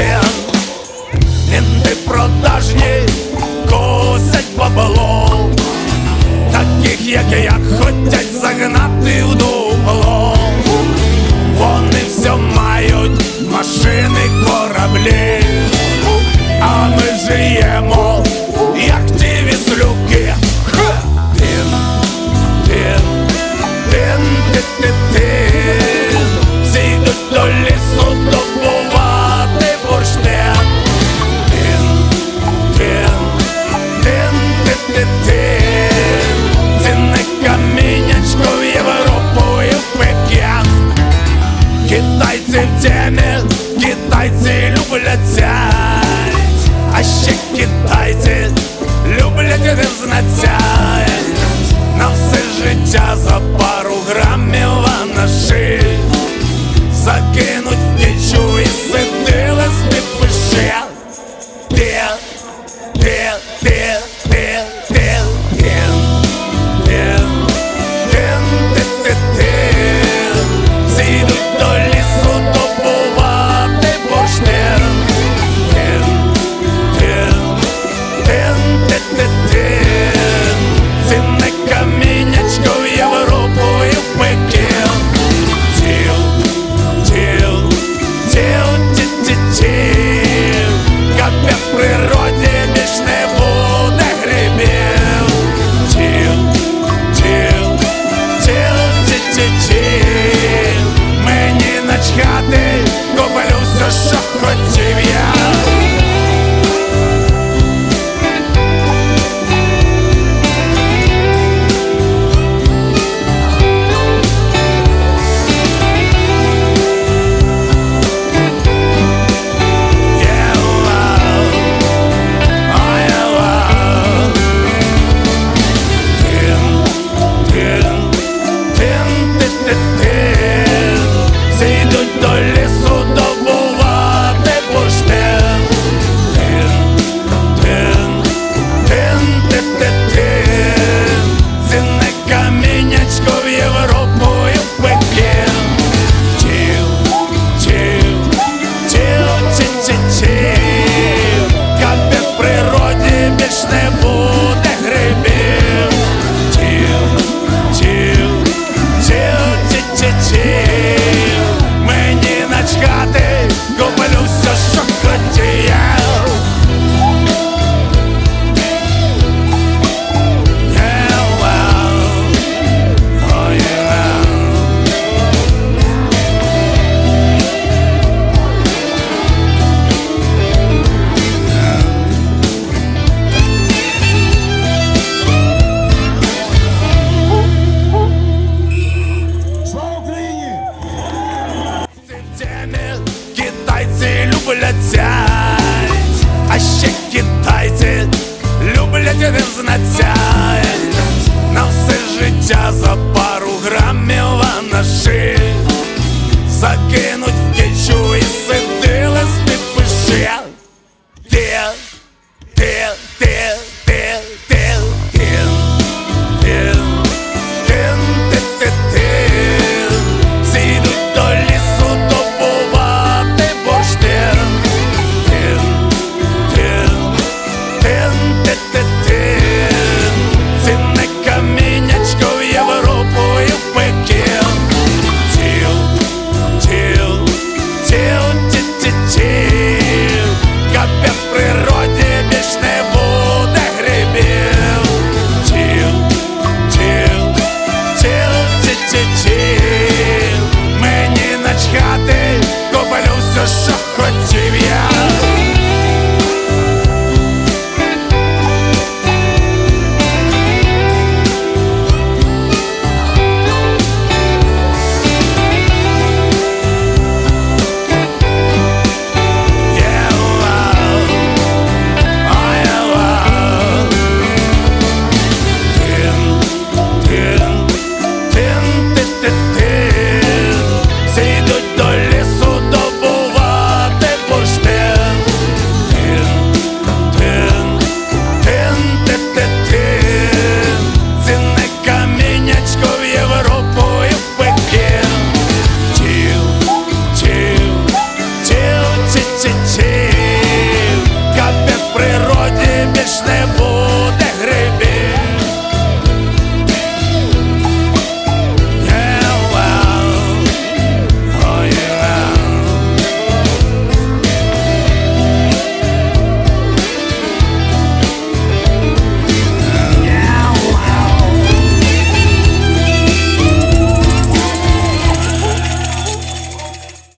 один, нинди продажні косять бабалом, таких, як я, хотять загнати в дупло. Вони все мають машини, кораблі, а ми жиємо. люблять, а ще китайці люблять і не знаття, нам все життя за